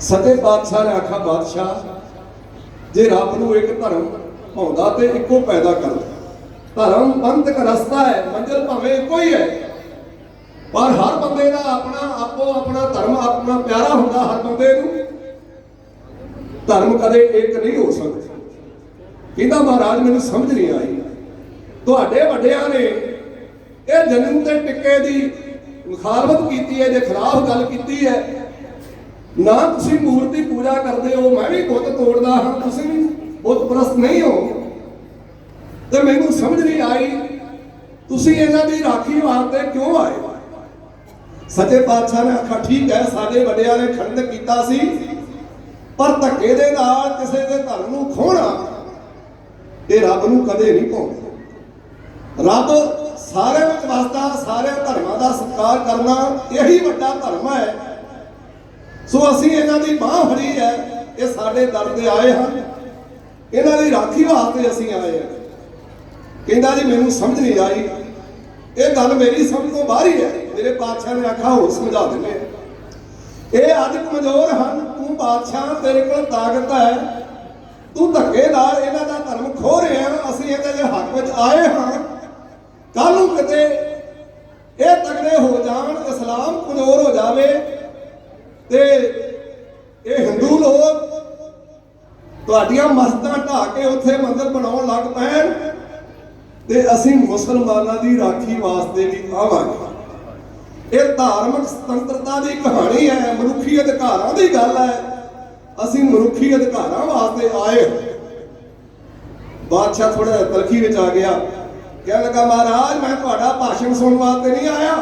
ਸਤੇ ਪਾਤਸ਼ਾਹ ਨੇ ਆਖਾ ਬਾਦਸ਼ਾਹ, ਜੇ ਰੱਬ ਨੂੰ ਇੱਕ ਧਰਮ ਪਾਉਂਦਾ ਤੇ ਇੱਕੋ ਪੈਦਾ ਕਰਦਾ ਧਰਮ ਪੰਥਕ ਰਸਤਾ ਹੈ, ਮੰਜ਼ਿਲ ਭਾਵੇਂ ਇੱਕੋ ਹੀ ਹੈ। ਪਰ ਹਰ ਬੰਦੇ ਦਾ ਆਪਣਾ, ਆਪੋ ਆਪਣਾ ਧਰਮ, ਆਪਣਾ ਪਿਆਰਾ ਹੁੰਦਾ ਹਰ ਬੰਦੇ ਨੂੰ। ਧਰਮ ਕਦੇ ਇੱਕ ਨਹੀਂ ਹੋ ਸਕਦਾ। ਕਹਿੰਦਾ, ਮਹਾਰਾਜ, ਮੈਨੂੰ ਸਮਝ ਨਹੀਂ ਆਈ। ਤੁਹਾਡੇ ਵੱਡਿਆਂ ਨੇ ਇਹ ਜਨਮ ਤੇ ਟਿੱਕੇ ਦੀ ਮੁਖਾਲਫਤ ਕੀਤੀ ਹੈ ਦੇ ਖਿਲਾਫ ਗੱਲ ਕੀਤੀ ਹੈ ਨਾ ਤੁਸੀਂ ਮੂਰਤੀ ਪੂਜਾ ਕਰਦੇ ਹੋ, ਮੈਂ ਵੀ ਬੁੱਤ ਤੋੜਦਾ ਹਾਂ, ਤੁਸੀਂ ਵੀ ਬੁੱਤ ਪ੍ਰਸਤ ਨਹੀਂ ਹੋ। ਤੇ ਮੈਨੂੰ ਸਮਝ ਨਹੀਂ ਆਈ, ਤੁਸੀਂ ਇਹਨਾਂ ਦੀ ਰਾਖੀ ਵਾਸਤੇ ਕਿਉਂ ਆਏ? ਸੱਚੇ ਪਾਤਸ਼ਾਹ ਨੇ ਆਖਿਆ, ਠੀਕ ਹੈ, ਸਾਡੇ ਵੱਡਿਆਂ ਨੇ ਖੰਡਨ ਕੀਤਾ ਸੀ, ਪਰ ਧੱਕੇ ਦੇ ਨਾਲ ਕਿਸੇ ਦੇ ਧਰਮ ਨੂੰ ਖੋਣਾ ਇਹ ਰੱਬ ਨੂੰ ਕਦੇ ਨਹੀਂ ਪਾਉਂਦਾ ਰੱਬ ਸਾਰਿਆਂ ਵਿੱਚ ਵਸਦਾ ਸਾਰੇ ਧਰਮਾਂ ਦਾ ਸਤਿਕਾਰ ਕਰਨਾ ਇਹੀ ਵੱਡਾ ਧਰਮ ਹੈ। ਸੋ ਅਸੀਂ ਇਹਨਾਂ ਦੀ ਬਾਹ ਫੜੀ ਹੈ, ਇਹ ਸਾਡੇ ਦਰ ਤੇ ਆਏ ਹਨ। ਇਹਨਾਂ ਦੀ ਰਾਖੀ ਵਾਸਤੇ ਅਸੀਂ ਆਏ ਹਾਂ। ਕਹਿੰਦਾ ਜੀ, ਮੈਨੂੰ ਸਮਝ ਨਹੀਂ ਆਈ। ਇਹ ਗੱਲ ਮੇਰੀ ਸਮਝ ਤੋਂ ਬਾਹਰ ਹੀ ਹੈ। ਮੇਰੇ ਪਾਤਸ਼ਾਹ ਨੇ ਆਖਾ ਹੋਰ ਸਮਝਾ ਦਿੰਦੇ ਆ। ਇਹ ਅੱਜ ਕਮਜ਼ੋਰ ਹਨ। ਤੂੰ ਬਾਦਸ਼ਾਹ ਤੇਰੇ ਕੋਲ ਤਾਕਤ ਹੈ। ਤੂੰ ਧੱਕੇ ਨਾਲ ਇਹਨਾਂ ਦਾ ਧਰਮ ਖੋ ਰਿਹਾ ਅਸੀਂ ਇਹਦੇ ਦੇ ਹੱਕ ਵਿੱਚ ਆਏ ਹਾਂ। ਕੱਲ ਨੂੰ ਕਿਤੇ ਇਹ ਤਗੜੇ ਹੋ ਜਾਣ, ਇਸਲਾਮ ਕਮਜ਼ੋਰ ਹੋ ਜਾਵੇ ਤੇ ਇਹ ਹਿੰਦੂ ਲੋਕ ਤੁਹਾਡੀਆਂ ਮਸਤਾਂ ਢਾ ਕੇ ਉੱਥੇ ਮੰਦਰ ਬਣਾਉਣ ਲੱਗ ਪੈਣ ਤੇ ਅਸੀਂ ਮੁਸਲਮਾਨਾਂ ਦੀ ਰਾਖੀ ਵਾਸਤੇ ਵੀ ਆਵਾਂਗੇ। ਇਹ ਧਾਰਮਿਕ ਸੁਤੰਤਰਤਾ ਦੀ ਕਹਾਣੀ ਹੈ, ਮਨੁੱਖੀ ਅਧਿਕਾਰਾਂ ਦੀ ਗੱਲ ਹੈ। ਅਸੀਂ ਮਨੁੱਖੀ ਅਧਿਕਾਰਾਂ ਵਾਸਤੇ ਆਏ ਹਾਂ। ਬਾਦਸ਼ਾਹ ਥੋੜਾ ਤਲਖੀ ਵਿੱਚ ਆ ਗਿਆ। ਕਹਿਣ ਲੱਗਾ, ਮਹਾਰਾਜ, ਮੈਂ ਤੁਹਾਡਾ ਭਾਸ਼ਣ ਸੁਣਨ ਵਾਸਤੇ ਨਹੀਂ ਆਇਆ।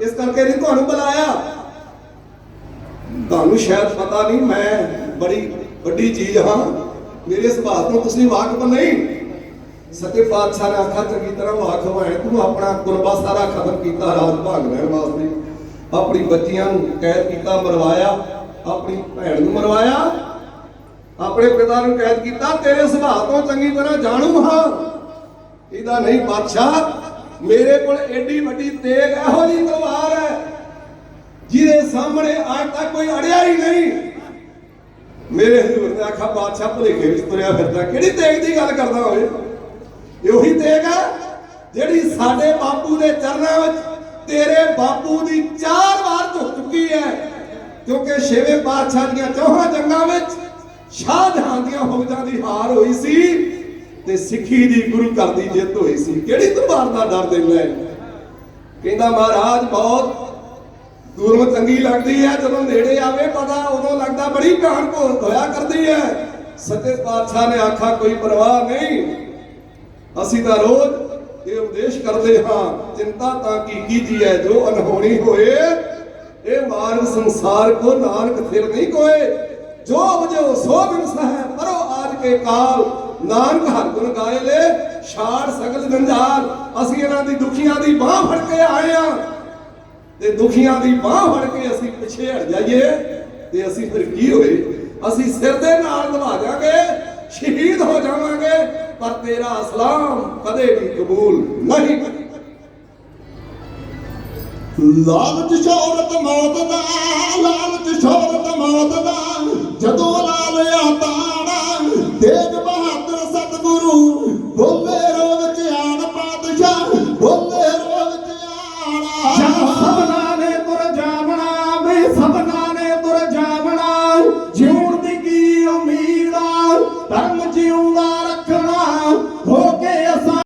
ਇਸ ਕਰਕੇ ਨਹੀਂ ਤੁਹਾਨੂੰ ਬੁਲਾਇਆ। ਤੁਹਾਨੂੰ ਸ਼ਾਇਦ ਪਤਾ ਨਹੀਂ, ਮੈਂ ਬੜੀ ਵੱਡੀ ਚੀਜ਼ ਹਾਂ। ਮੇਰੇ ਸੁਭਾਅ ਤੋਂ ਤੁਸੀਂ ਵਾਕਫ ਨਹੀਂ। ਸੱਚੇ ਪਾਤਸ਼ਾਹ ਨੇ ਆਖਾ ਚੰਗੀ ਤਰ੍ਹਾਂ ਵਾਕਫ ਹੈ ਤੂੰ ਆਪਣਾ ਕੁਰਬਾ ਸਾਰਾ ਖਤਮ ਕੀਤਾ, ਰਾਜ ਭਾਗ ਲੈਣ ਵਾਸਤੇ। ਆਪਣੀ ਬੱਚੀਆਂ ਨੂੰ ਕੈਦ ਕੀਤਾ, ਮਰਵਾਇਆ। ਆਪਣੀ ਭੈਣ ਨੂੰ ਮਰਵਾਇਆ। ਆਪਣੇ ਪਿਤਾ ਨੂੰ ਕੈਦ ਕੀਤਾ। ਤੇਰੇ ਸੁਭਾਅ ਤੋਂ ਚੰਗੀ ਤਰ੍ਹਾਂ ਜਾਣੂ ਹਾਂ। ਇਹਦਾ ਨਹੀਂ ਬਾਦਸ਼ਾਹ ਮੇਰੇ ਕੋਲ ਐਡੀ ਵੱਡੀ ਤੇਗ ਇਹੋ ਜਿਹੀ ਤਲਵਾਰ ਹੈ। ਸਾਹਮਣੇ ਅੱਜ ਤੱਕ ਕੋਈ ਅੜਿਆ ਹੀ ਨਹੀਂ। ਮੇਰੇ ਹਜ਼ੂਰ ਨੇ ਆਖਾ ਬਾਦਸ਼ਾਹ ਭੁਲੇਖੇ ਵਿੱਚ ਤੁਰਿਆ ਫਿਰਦਾ। ਕਿਹੜੀ ਤੇਗ ਦੀ ਗੱਲ ਕਰਦਾ ਹੋਵੇ ਇਹ ਉਹੀ ਤੇਗ ਹੈ ਜਿਹੜੀ ਸਾਡੇ ਬਾਪੂ ਦੇ ਚਰਨਾਂ ਵਿੱਚ ਤੇਰੇ ਬਾਪੂ ਦੀ ਚਾਰ ਵਾਰ ਝੁਕ ਚੁੱਕੀ ਹੈ। ਕਿਉਂਕਿ ਛੇਵੇਂ ਪਾਤਸ਼ਾਹ ਦੀਆਂ ਚੌਹਾਂ ਜੰਗਾਂ ਵਿੱਚ ਸ਼ਾਹਜਹਾਂ ਦੀਆਂ ਫੌਜਾਂ ਦੀ ਹਾਰ ਹੋਈ ਸੀ ਤੇ ਸਿੱਖੀ ਦੀ ਗੁਰੂ ਘਰ ਦੀ ਜਿੱਤ ਹੋਈ ਸੀ। ਕਿਹੜੀ ਤਲਵਾਰ ਦਾ ਡਰ ਦਿੰਦਾ ਕਹਿੰਦਾ ਮਹਾਰਾਜ, ਬਹੁਤ ਦੂਰੋਂ ਚੰਗੀ ਲੱਗਦੀ ਹੈ, ਜਦੋਂ ਨੇੜੇ ਆਵੇ ਪਤਾ, ਉਦੋਂ ਲੱਗਦਾ ਬੜੀ ਕਾਣ ਹੋਇਆ ਕਰਦੀ ਹੈ। ਸੱਚੇ ਪਾਤਸ਼ਾਹ ਨੇ ਆਖਾ ਕੋਈ ਪਰਵਾਹ ਨਹੀਂ। ਅਸੀਂ ਤਾਂ ਰੋਜ਼ ਇਹ ਉਪਦੇਸ਼ ਕਰਦੇ ਹਾਂ, ਚਿੰਤਾ ਤਾਂ ਕੀ ਕੀਜੀ ਹੈ, ਜੋ ਅਨਹੋਣੀ ਹੋਏ, ਇਹ ਮਾਰਗ ਸੰਸਾਰ ਕੋ ਨਾਨਕ ਫਿਰ ਨਹੀਂ ਕੋਏ। ਜੋ ਵਜੋ ਸੋ ਬਿਨ ਹੈ ਪਰੋ ਆਜ ਕੇ ਕਾਲ। ਨਾਨਕ ਹਰ ਗੁਣ ਗਾਏ ਲੈ, ਛਾੜ ਸਗਲ ਜੰਜਾਲ। ਅਸੀਂ ਇਹਨਾਂ ਦੀ ਦੁਖੀਆਂ ਦੀ ਬਾਹ ਫੜ ਕੇ ਆਏ ਆ। ਤੇ ਦੁਖੀਆਂ ਦੀ ਬਾਹ ਫੜ ਕੇ ਅਸੀਂ ਪਿੱਛੇ ਹਟ ਜਾਈਏ ਤੇ ਅਸੀਂ ਫਿਰ ਕੀ ਹੋਏ? ਅਸੀਂ ਸਿਰ ਦੇ ਨਾਲ ਨਿਭਾ ਜਾਾਂਗੇ ਸ਼ਹੀਦ ਹੋ ਜਾਵਾਂਗੇ, ਪਰ ਤੇਰਾ ਇਸਲਾਮ ਕਦੇ ਵੀ ਕਬੂਲ ਨਹੀਂ ਲਾਲਚ ਸ਼ੌਹਰਤ ਮੌਤ ਦਾ, ਲਾਲਚ ਸ਼ੌਹਰਤ ਮੌਤ ਦਾ, ਜਦੋਂ